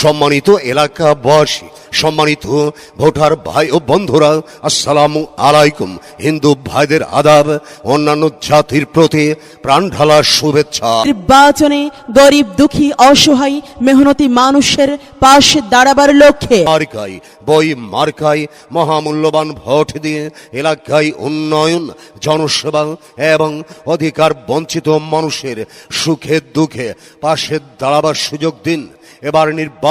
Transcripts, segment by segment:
সম্মানিত এলাকাবাসী সম্মানিত ভোটার ভাই ও বন্ধুরা আসসালামু আলাইকুম। হিন্দু ভাইদের আদাব অন্যান্য জাতির প্রতি প্রাণ ঢালা শুভেচ্ছা। নির্বাচনে গরিব দুঃখী অসহায় মেহনতি মানুষের পাশে দাঁড়াবার লক্ষ্যে। মার্কাই বই মার্কাই মহামূল্যবান ভোট দিয়ে এলাকায় উন্নয়ন জনসেবা এবং অধিকার বঞ্চিত মানুষের সুখে দুঃখে পাশে দাঁড়াবার সুযোগ দিন। এবার নির্বাচনে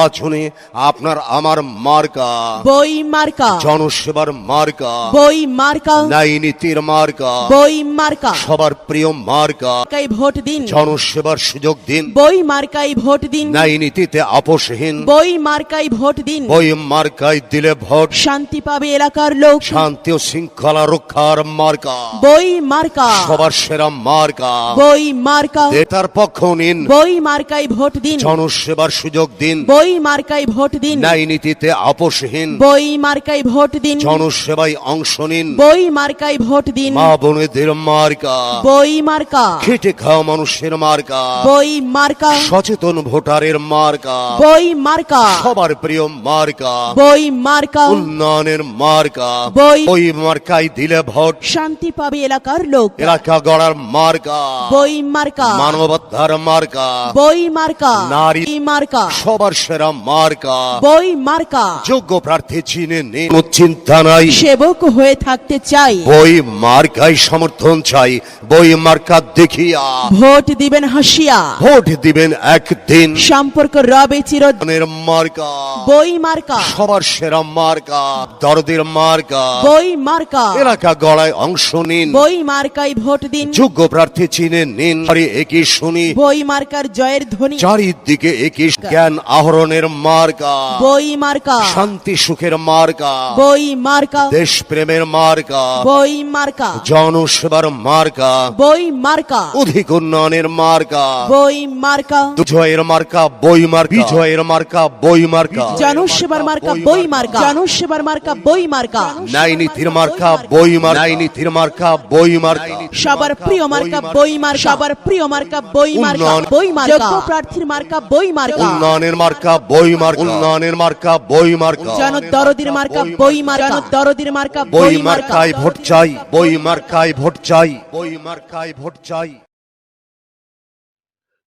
আপনার আমার মার্কা। বই মার্কা। জনসেবার মার্কা। বই মার্কা। ন্যায় নীতির মার্কা। বই মার্কা। সবার প্রিয় মার্কা। মার্কাই ভোট দিন। জনসেবার সুযোগ দিন। বই মার্কাই ভোট দিন। ন্যায় নীতিতে আপোষহীন। বই মার্কাই ভোট দিন। বই মার্কাই দিলে ভোট। শান্তি পাবে এলাকার লোক। শান্তি ও শৃঙ্খলা রক্ষার মার্কা। বই মার্কা। সবার সেরা মার্কা। বই মার্কা। নেতার পক্ষ নিন। বই মার্কাই ভোট দিন। জনসেবার সুযোগ দিন। বই মার্কাই ভোট দিন। ন্যায় নীতিতে আপোষহীন। বই মার্কাই ভোট দিন। জনসেবায় অংশ নিন। বই মার্কাই ভোট দিন। মা বোনেদের মার্কা। বই মার্কা। খেটে খাওয়া মানুষের মার্কা। বই মার্কা। সচেতন ভোটারের মার্কা। বই মার্কা। সবার প্রিয় মার্কা। বই মার্কা। উন্নয়নের মার্কা। বই ওই মার্কায় দিলে ভোট। শান্তি পাবে এলাকার লোক। এলাকা গড়ার মার্কা। বই মার্কা। মানবতার মার্কা। বই মার্কা। নারী- মার্কা। সবার সেরা মার্কা। বই মার্কা। যোগ্য প্রার্থী চিনে নিন কোনো চিন্তা নাই। সেবক হয়ে থাকতে চাই। বই মার্কায় সমর্থন চাই। বই মার্কা দেখিয়া। ভোট দিবেন হাসিয়া। ভোট দিবেন একদিন। সম্পর্ক রবে চির নের মার্কা। বই মার্কা। সবার সেরা মার্কা। দরদের মার্কা। বই মার্কা। এলাকা গড়ায় অংশ নিন। বই মার্কাই ভোট দিন। যোগ্য প্রার্থী চিনে নিন আরে একই শুনি। বই মার্কার জয়ের ধ্বনি। চারিদিকে একই জ্ঞান আহরণের মার্কা বই মার্কা শান্তি সুখের মার্কা বই মার্কা দেশ প্রেমের মার্কা বই মার্কা জনসেবার মার্কা বই মার্কা অধিক উন্নয়নের মার্কা বই মার্কা বিজয়ের মার্কা বই মার্কা বিজয়ের মার্কা বই মার্কা জনসেবার মার্কা বই মার্কা জনসেবার মার্কা বই মার্কা ন্যায় নীতির মার্কা বই মার্কা ন্যায় নীতির মার্কা বই মার্কা সবার প্রিয় মার্কা বই মার্কা সবার প্রিয় মার্কা বই মার্কা। বই মার্কা যোগ্য প্রার্থীর মার্কা বই মার্কা উন্নয়নের মার্কা বই মার্কা। উন্নয়নের মার্কা বই মার্কা। জন দরদির মার্কা বই মার্কা। জন দরদির মার্কা বই বই মার্কায় ভোট চাই বই মার্কায় ভোট চাই বই মার্কায় ভোট চাই।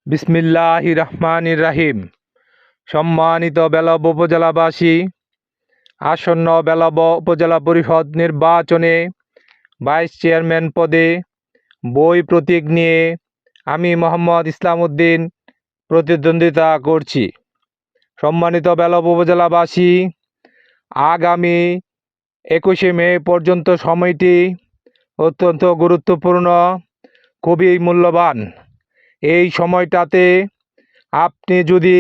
বিসমিল্লাহ রহমানির রাহিম। সম্মানিত বেলব উপজেলাবাসী আসন্ন বেলব উপজেলা পরিষদ নির্বাচনে ভাইস চেয়ারম্যান পদে বই প্রতীক নিয়ে আমি মোহাম্মদ ইসলাম উদ্দিন প্রতিদ্বন্দ্বিতা করছি। সম্মানিত বেলব উপজেলাবাসী, আগামী একুশে মে পর্যন্ত সময়টি অত্যন্ত গুরুত্বপূর্ণ, খুবই মূল্যবান। এই সময়টাতে আপনি যদি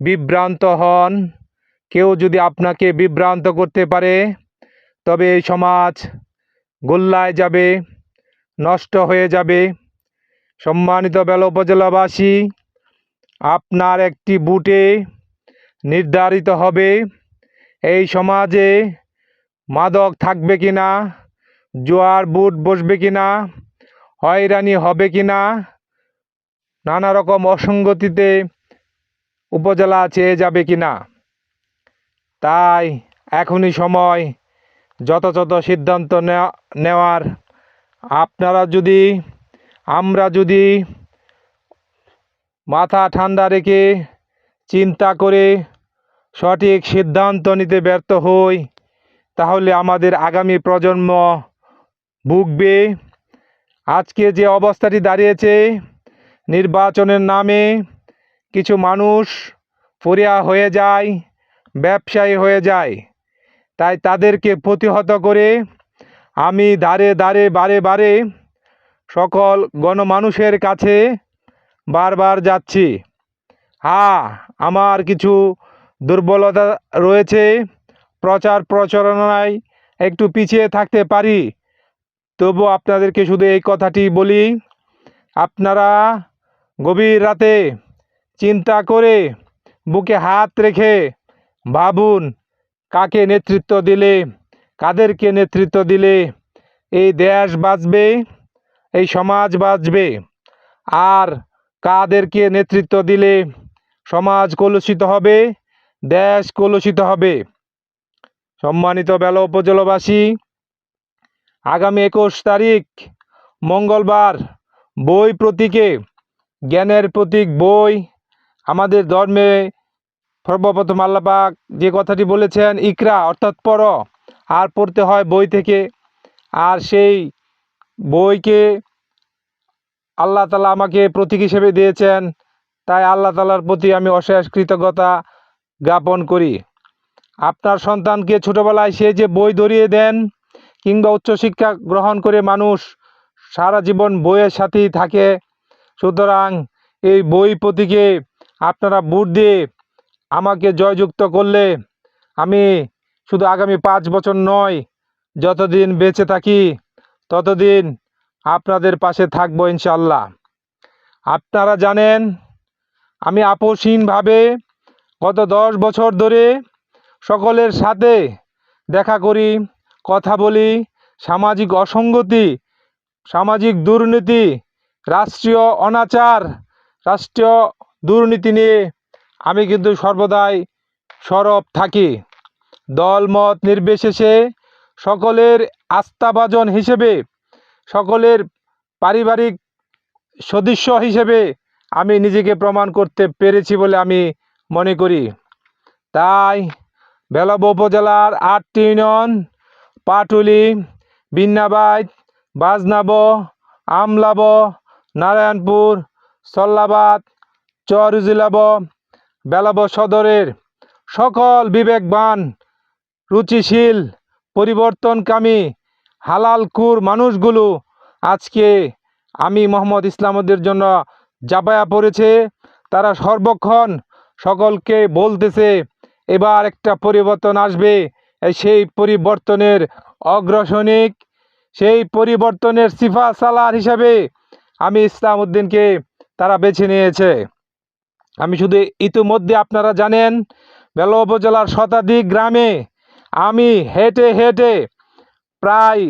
বিভ্রান্ত হন, কেউ যদি আপনাকে বিভ্রান্ত করতে পারে, তবে এই সমাজ গোল্লায় যাবে, নষ্ট হয়ে যাবে। সম্মানিত বেল উপজেলাবাসী, আপনার একটি বুটে নির্ধারিত হবে। এই সমাজে মাদক থাকবে কি না জোয়ার, বুট বসবে কি না হয়রানি হবে কি না নানা রকম অসঙ্গতিতে উপজেলা চেয়ে যাবে কি না তাই এখনই সময় যথাযথ সিদ্ধান্ত নেওয়া- নেওয়ার। আপনারা যদি, আমরা যদি মাথা ঠান্ডা রেখে চিন্তা করে সঠিক সিদ্ধান্ত নিতে ব্যর্থ হই, তাহলে আমাদের আগামী প্রজন্ম ভুগবে। আজকে যে অবস্থাটি দাঁড়িয়েছে, নির্বাচনের নামে কিছু মানুষ ফরিয়া হয়ে যায়, ব্যবসায়ী হয়ে যায়। তাই তাদেরকে প্রতিহত করে আমি দাঁড়ে দাঁড়ে বারে বারে সকল গণমানুষের কাছে বারবার যাচ্ছি। হ্যাঁ আমার কিছু দুর্বলতা রয়েছে। প্রচার প্রচারণায় একটু পিছিয়ে থাকতে পারি। তবু আপনাদেরকে শুধু এই কথাটি বলি, আপনারা গভীর রাতে চিন্তা করে বুকে হাত রেখে ভাবুন, কাকে নেতৃত্ব দিলে, কাদেরকে নেতৃত্ব দিলে এই দেশ বাঁচবে, এই সমাজ বাঁচবে? আর কাদেরকে নেতৃত্ব দিলে সমাজ কলুষিত হবে, দেশ কলুষিত হবে। সম্মানিত বেলা উপজেলাবাসী, আগামী একুশ তারিখ, মঙ্গলবার, বই প্রতীকে, জ্ঞানের প্রতীক বই, আমাদের ধর্মে সর্বপ্রথম আল্লাপাক যে কথাটি বলেছেন, ইকরা, অর্থাৎ পড়, আর পড়তে হয় বই থেকে। আর সেই বইকে আল্লাহ তালা আমাকে প্রতীক হিসেবে দিয়েছেন তাই আল্লাহ তালার প্রতি আমি অশেষ কৃতজ্ঞতা জ্ঞাপন করি। আপনার সন্তানকে ছোটোবেলায় সে যে বই ধরিয়ে দেন, কিংবা উচ্চশিক্ষা গ্রহণ করে মানুষ সারা জীবন বইয়ের সাথেই থাকে, সুতরাং এই বই প্রতীকে আপনারা বুট দিয়ে আমাকে জয়যুক্ত করলে আমি শুধু আগামী পাঁচ বছর নয়, যতদিন বেঁচে থাকি, ততদিন আপনাদের পাশে থাকব ইনশাল্লাহ আপনারা জানেন আমি আপোষহীনভাবে গত দশ বছর ধরে সকলের সাথে দেখা করি, কথা বলি, সামাজিক অসঙ্গতি, সামাজিক দুর্নীতি, রাষ্ট্রীয় অনাচার, রাষ্ট্রীয় দুর্নীতি নিয়ে আমি কিন্তু সর্বদাই সরব থাকি। দলমত নির্বিশেষে সকলের আস্থাভাজন হিসেবে, সকলের পারিবারিক সদস্য হিসেবে আমি নিজেকে প্রমাণ করতে পেরেছি বলে আমি মনে করি। তাই বেলাব উপজেলার আটটি ইউনিয়ন, পাটুলি বিন্নাবাদ বাজনাব, আমলাব, নারায়ণপুর, সল্লাবাদ, চরুজিলাব বেলাব সদরের সকল বিবেকবান, রুচিশীল, পরিবর্তনকামী হালালকুর মানুষগুলো আজকে আমি মোহাম্মদ ইসলামদের জন্য জাপায়া পড়েছে, তারা সর্বক্ষণ সকলকে বলতেছে, এবার একটা পরিবর্তন আসবে। সেই পরিবর্তনের অগ্রসনিক, সেই পরিবর্তনের সিফা সালার হিসাবে আমি ইসলাম উদ্দিনকে তারা বেছে নিয়েছে। আমি শুধু ইতিমধ্যে আপনারা জানেন, বেলা উপজেলার শতাধিক গ্রামে আমি হেঁটে হেঁটে প্রায়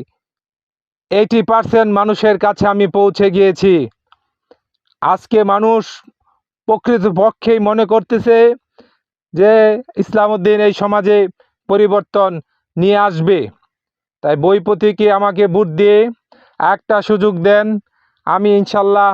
এইটি পার্সেন্ট মানুষের কাছে আমি পৌঁছে গিয়েছি। আজকে মানুষ পক্ষেই মনে করতেছে যে ইসলামউদ্দিন এই সমাজে পরিবর্তন নিয়ে আসবে। তাই বই প্রতীকে আমাকে বুট দিয়ে একটা সুযোগ দেন? আমি ইনশাল্লাহ